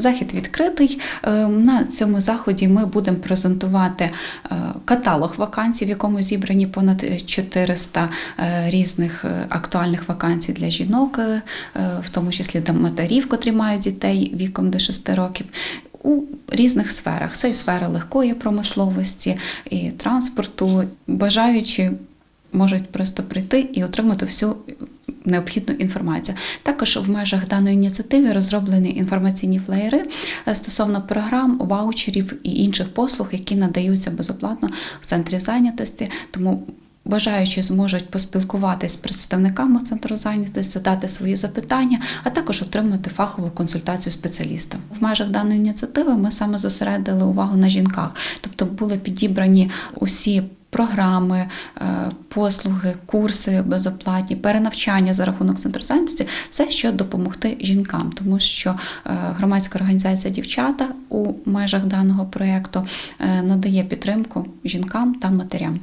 Захід відкритий. Е, На цьому заході ми будемо презентувати е, каталог вакансій, в якому зібрані понад 400 е, різних актуальних вакансій для жінок, в тому числі для матерів, котрі мають дітей віком до 6 років. У різних сферах це і сфера легкої промисловості, і транспорту. Бажаючи можуть просто прийти і отримати всю необхідну інформацію. Також в межах даної ініціативи розроблені інформаційні флеєри е, стосовно програм, ваучерів і інших послуг, які надаються безоплатно в центрі зайнятості. Тому Бажаючі зможуть поспілкуватися з представниками центру зайнятості, задати свої запитання, а також отримати фахову консультацію спеціаліста. В межах даної ініціативи ми саме зосередили увагу на жінках, тобто були підібрані усі. Програми, е, послуги, курси безоплатні, перенавчання за рахунок центру зайнятості все, що допомогти жінкам, тому що е, громадська організація дівчата у межах даного проєкту е, надає підтримку жінкам та матерям.